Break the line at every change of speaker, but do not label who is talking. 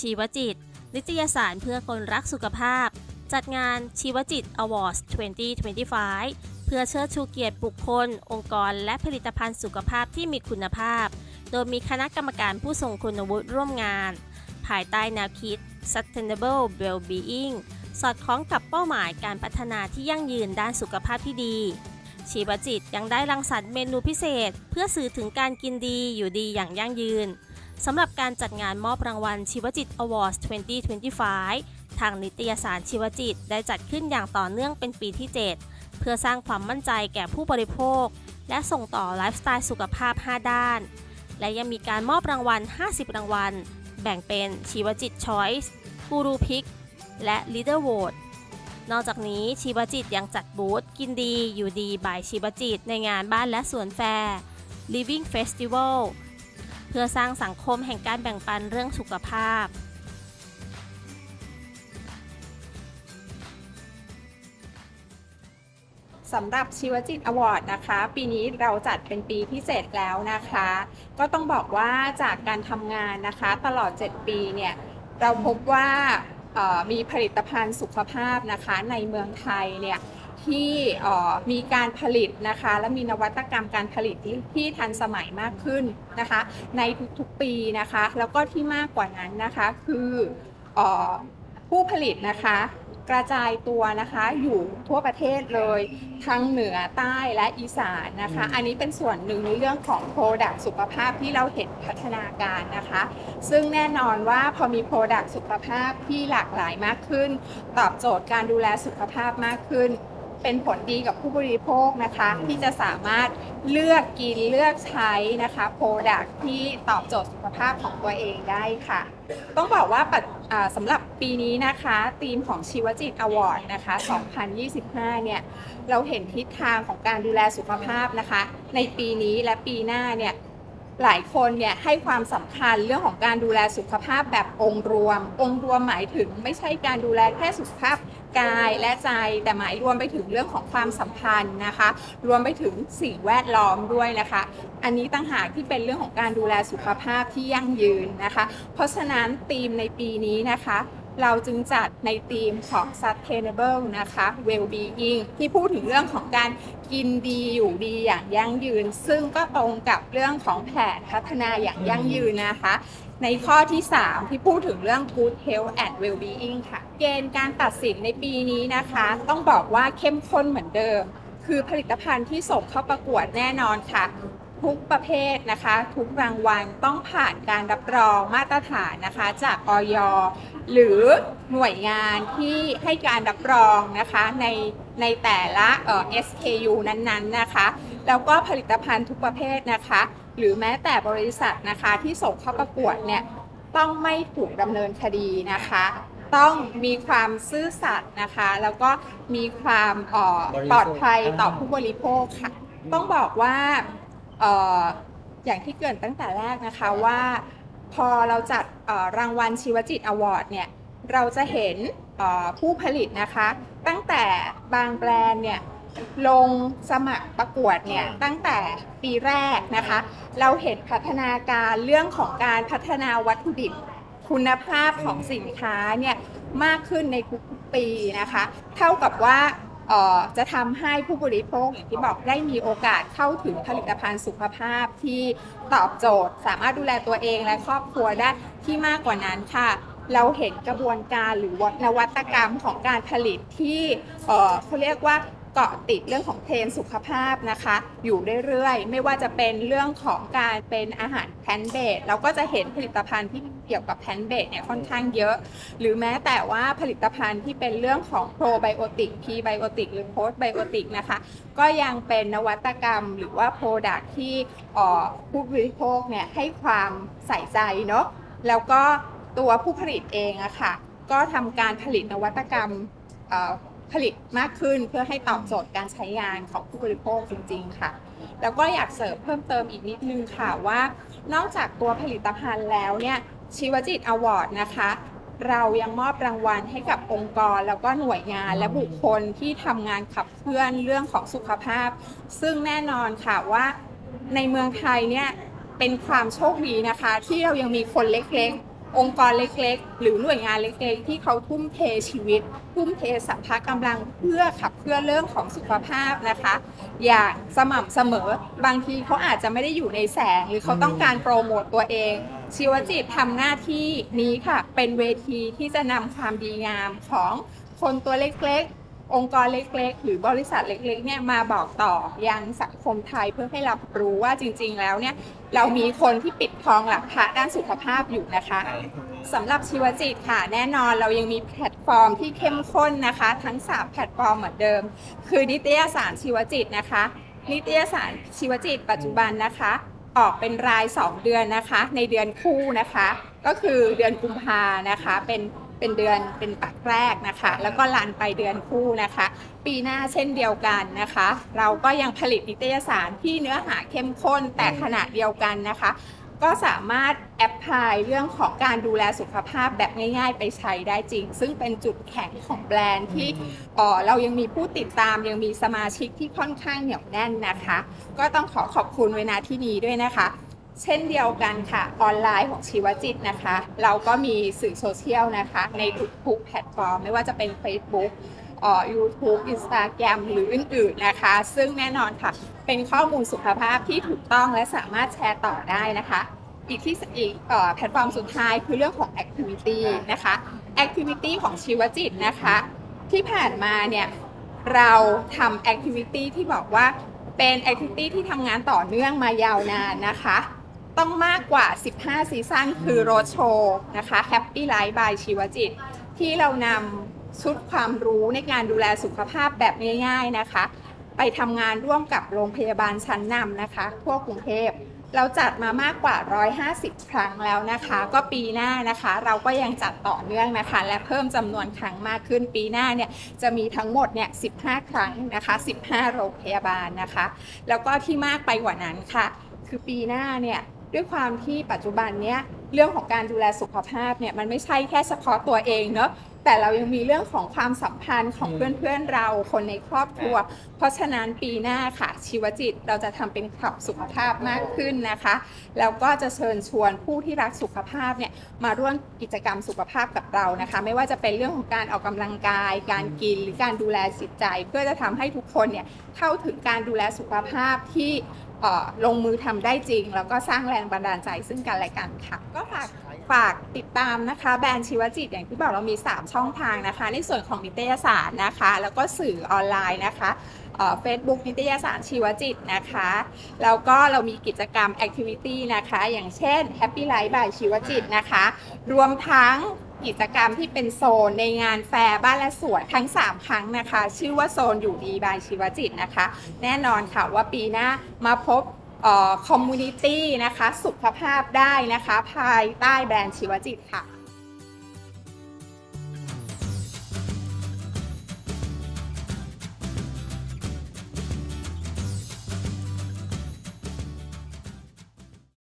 ชีวจิต นิตยสารเพื่อคนรักสุขภาพ จัดงานชีวจิต Awards 2025 เพื่อเชิดชูเกียรติบุคคล องค์กร และผลิตภัณฑ์สุขภาพที่มีคุณภาพ โดยมีคณะกรรมการผู้ทรงคุณวุฒิร่วมงาน ภายใต้แนวคิด Sustainable Well-being สอดคล้องกับเป้าหมายการพัฒนาที่ยั่งยืนด้านสุขภาพที่ดีชีวจิตยังได้รังสรรค์เมนูพิเศษ เพื่อสื่อถึงการกินดีอยู่ดีอย่างยั่งยืน สำหรับการจัดงานมอบรางวัลชีวจิต Awards 2025 ทางนิตยสารชีวจิตได้จัดขึ้นอย่างต่อเนื่องเป็นปีที่ 7 เพื่อสร้างความมั่นใจแก่ผู้บริโภค และส่งต่อไลฟ์สไตล์สุขภาพ 5 ด้าน และยังมีการมอบรางวัล 50 รางวัล แบ่งเป็นชีวจิต Choice กูรูพิกและ Leader Vote นอกจากนี้ชีวจิตยังจัดบูธกินดีอยู่ดีบายชีวจิตในงานบ้านและสวนแฟร์ Living Festival เพื่อสร้างสังคมแห่งการแบ่งปันเรื่องสุขภาพ
สำหรับชีวจิตอวอร์ดนะคะ ปีนี้เราจัดเป็นปีที่ 7 แล้วนะคะ ก็ต้องบอกว่าจากการทำงานนะคะ ตลอด 7 ปีเนี่ย เราพบว่ามีผลิตภัณฑ์สุขภาพนะคะในเมืองไทยเนี่ย ที่เอ่อมีการผลิตนะคะ และมีนวัตกรรมการผลิตที่ที่ทันสมัยมากขึ้นนะคะ ในทุกๆปีนะคะ แล้วก็ที่มากกว่านั้นนะคะคือเออผู้ผลิตนะคะกระจายตัวนะคะอยู่ทั่วประเทศเลยทั้งเหนือใต้และอีสานนะคะ อันนี้เป็นส่วนหนึ่งในเรื่องของโปรดักสุขภาพที่เราเห็นพัฒนาการนะคะ ซึ่งแน่นอนว่าพอมีโปรดักสุขภาพที่หลากหลายมากขึ้น ตอบโจทย์การดูแลสุขภาพมากขึ้น เป็นผลดีกับผู้บริโภคนะคะ ที่จะสามารถเลือกกินเลือกใช้นะคะโปรดักที่ตอบโจทย์สุขภาพของตัวเองได้ค่ะ ต้องบอกว่าสำหรับปีนี้นะคะธีมของชีวจิตอวอร์ดนะคะ 2025 เนี่ย เราเห็นทิศทางของการดูแลสุขภาพนะคะ ในปีนี้และปีหน้าเนี่ยหลายคนเนี่ยให้ความสำคัญเรื่องของการดูแลสุขภาพแบบองค์รวม องค์รวมหมายถึงไม่ใช่การดูแลแค่สุขภาพ กายและใจแต่หมายรวมไปถึงเรื่องของความสัมพันธ์นะคะ รวมไปถึงสิ่งแวดล้อมด้วยนะคะ อันนี้ต่างหากที่เป็นเรื่องของการดูแลสุขภาพที่ยั่งยืนนะคะ เพราะฉะนั้นธีมในปีนี้นะคะ เราจึงจัดในธีมของ sustainable นะคะ well-being ที่พูดถึงเรื่องของการกินดีอยู่ดีอย่างยั่งยืน ซึ่งก็ตรงกับเรื่องของแผนพัฒนาอย่างยั่งยืนนะคะ ในข้อที่ 3 ที่พูดถึงเรื่อง good health and well-being ค่ะ เกณฑ์การตัดสินในปีนี้นะคะ ต้องบอกว่าเข้มข้นเหมือนเดิม คือผลิตภัณฑ์ที่ส่งเข้าประกวดแน่นอนค่ะ ทุกประเภทนะคะ ทุกรางวัลต้องผ่านการรับรองมาตรฐานนะคะ จากออยหรือหน่วยงานที่ให้การรับรองนะคะในในแต่ละเอ่อ SKU นั้นๆนะคะ แล้วก็ผลิตภัณฑ์ทุกประเภทนะคะ หรือแม้แต่บริษัทนะคะที่ส่งเข้าประกวดเนี่ยต้องไม่ถูกดำเนินคดีนะคะ ต้องมีความซื่อสัตย์นะคะ แล้วก็มีความเอ่อปลอดภัยต่อผู้บริโภคค่ะ ต้องบอกว่าเอ่ออย่างที่เกรินตั้งแต่แรกนะคะว่าพอเราจัดเอ่อรางวัลชีวจิตอวอร์ดเนี่ยเราจะเห็นเอ่อผู้ผลิตนะคะ ตั้งแต่บางแบรนด์เนี่ยลงสมัครประกวดเนี่ยตั้งแต่ปีแรกนะคะ เราเห็นพัฒนาการเรื่องของการพัฒนาวัตถุดิบคุณภาพของสินค้าเนี่ยมากขึ้นในทุกๆปีนะคะ เท่ากับว่าเอ่อ จะทำให้ผู้บริโภคอย่างที่บอกได้มีโอกาสเข้าถึงผลิตภัณฑ์สุขภาพที่ตอบโจทย์ สามารถดูแลตัวเองและครอบครัวได้ที่มากกว่านั้นค่ะ เราเห็นกระบวนการหรือวนวัตกรรมของการผลิตที่เขาเรียกว่า เกาะติดเรื่องของเทรนสุขภาพนะคะ อยู่เรื่อยๆ ไม่ว่าจะเป็นเรื่องของการเป็นอาหารแพนเบสเราก็จะเห็นผลิตภัณฑ์ที่เกี่ยวกับแพนเบสเนี่ยค่อนข้างเยอะ หรือแม้แต่ว่าผลิตภัณฑ์ที่เป็นเรื่องของโปรไบโอติกพีไบโอติกหรือโพสไบโอติกนะคะก็ยังเป็นนวัตกรรมหรือว่าโปรดักที่ผู้บริโภคเนี่ยให้ความใส่ใจเนาะแล้วก็ตัวผู้ผลิตเองอะค่ะก็ทำการผลิตนวัตกรรม ผลิตมากขึ้นเพื่อให้ตอบโจทย์การใช้งานของผู้บริโภคจริง ๆ ค่ะ แล้วก็อยากเสริมเพิ่มเติมอีกนิดนึงค่ะว่า นอกจากตัวผลิตภัณฑ์แล้วเนี่ยชีวจิตอวอร์ดนะคะ เรายังมอบรางวัลให้กับองค์กร แล้วก็หน่วยงานและบุคคลที่ทำงานขับเคลื่อนเรื่องของสุขภาพ ซึ่งแน่นอนค่ะว่าในเมืองไทยเนี่ยเป็นความโชคดีนะคะ ที่เรายังมีคนเล็กๆ องค์กรเล็กๆ หรือหน่วยงานเล็กๆ ที่เขาทุ่มเทชีวิต ทุ่มเทสัมภาระกำลังเพื่อขับเคลื่อนเรื่องของสุขภาพนะคะ อย่างสม่ำเสมอบางทีเขาอาจจะไม่ได้อยู่ในแสง หรือเขาต้องการโปรโมตตัวเอง ชีวจิตทำหน้าที่นี้ค่ะ เป็นเวทีที่จะนำความดีงามของคนตัวเล็กๆ องค์กรเล็กๆ หรือบริษัทเล็กๆเนี่ยมาบอกต่อยังสังคมไทยเพื่อให้รับรู้ว่าจริงๆแล้วเนี่ยเรามีคนที่ปิดทองหลักพระด้านสุขภาพอยู่นะคะสำหรับชีวจิตค่ะ แน่นอนเรายังมีแพลตฟอร์มที่เข้มข้นนะคะ ทั้ง 3 แพลตฟอร์มเหมือนเดิม คือนิตยสารชีวจิตนะคะ นิตยสารชีวจิต ปัจจุบันนะคะ ออกเป็นราย 2 เดือนนะคะ ในเดือนคู่นะคะ ก็คือเดือนกุมภานะคะเป็น เป็นเดือนเป็นปักแรกนะคะ แล้วก็ลันไปเดือนคู่นะคะ ปีหน้าเช่นเดียวกันนะคะ เราก็ยังผลิตนิตยสารที่เนื้อหาเข้มข้นแต่ขนาดเดียวกันนะคะ ก็สามารถแอพพลายเรื่องของการดูแลสุขภาพแบบง่าย ๆ ไปใช้ได้จริง ซึ่งเป็นจุดแข็งของแบรนด์ที่เอ่อเรายังมีผู้ติดตามยังมีสมาชิกที่ค่อนข้างเหนียวแน่นนะคะ ก็ต้องขอขอบคุณเวลาที่นี้ด้วยนะคะ เช่นเดียวกันค่ะ ออนไลน์ของชีวจิตนะคะ เราก็มีสื่อโซเชียลนะคะ ในทุกๆแพลตฟอร์ม ไม่ว่าจะเป็น Facebook อ่อ YouTube Instagram หรืออื่นๆนะคะ ซึ่งแน่นอนค่ะ เป็นข้อมูลสุขภาพที่ถูกต้องและสามารถแชร์ต่อได้นะคะ อีกที่อีกอแพลตฟอร์มสุดท้ายคือเรื่องของ Activity นะคะ Activity ของชีวจิตนะคะ ที่ผ่านมาเนี่ยเราทำ Activity ที่บอกว่าเป็น Activity ที่ทำงานต่อเนื่องมายาวนานนะคะ ต้องมากกว่า 15 ซีซั่นคือโรดโชว์นะคะ Happy Life by ชีวจิต ที่เรานำชุดความรู้ในการดูแลสุขภาพแบบง่าย ๆนะคะ ไปทำงานร่วมกับโรงพยาบาลชั้นนำนะคะ ทั่วกรุงเทพเราจัดมามากกว่า 150 ครั้งแล้วนะคะ ก็ปีหน้านะคะ เราก็ยังจัดต่อเนื่องนะคะ และเพิ่มจำนวนครั้งมากขึ้นปีหน้าเนี่ยจะมีทั้งหมดเนี่ย 15 ครั้งนะคะ 15 โรงพยาบาลนะคะ แล้วก็ที่มากไปกว่านั้นค่ะ คือปีหน้าเนี่ย ด้วยความที่ปัจจุบันเนี้ยเรื่องของการดูแลสุขภาพเนี่ยมันไม่ใช่แค่เฉพาะตัวเองเนาะ แต่เรายังมีเรื่องของความสัมพันธ์ของเพื่อนๆเราคนในครอบครัว เพราะฉะนั้นปีหน้าค่ะ ชีวจิตเราจะทำเป็นขับสุขภาพมากขึ้นนะคะ แล้วก็จะเชิญชวนผู้ที่รักสุขภาพเนี่ยมาร่วมกิจกรรมสุขภาพกับเรานะคะ ไม่ว่าจะเป็นเรื่องของการออกกำลังกาย การกินหรือการดูแลจิตใจ เพื่อจะทำให้ทุกคนเนี่ยเข้าถึงการดูแลสุขภาพที่เอ่อลงมือทำได้จริง แล้วก็สร้างแรงบันดาลใจซึ่งกันและกันค่ะก็ฝาก ฝากติดตามนะคะแบรนด์ชีวจิตอย่างที่บอกเรามี 3 ช่องทางนะคะ ในส่วนของนิตยสารนะคะ แล้วก็สื่อออนไลน์นะคะเฟซบุ๊กนิตยสารชีวจิตนะคะ แล้วก็เรามีกิจกรรม Activity นะคะ อย่างเช่น Happy Life by ชีวจิตนะคะ รวมทั้งกิจกรรมที่เป็นโซนในงานแฟร์บ้านและสวนทั้ง 3 ครั้งนะคะ ชื่อว่าโซนอยู่ดีบายชีวจิตนะคะ แน่นอนค่ะว่าปีหน้ามาพบ คอมมูนิตี้นะคะ สุขภาพได้นะคะ ภายใต้แบรนด์ชีวจิตค่ะ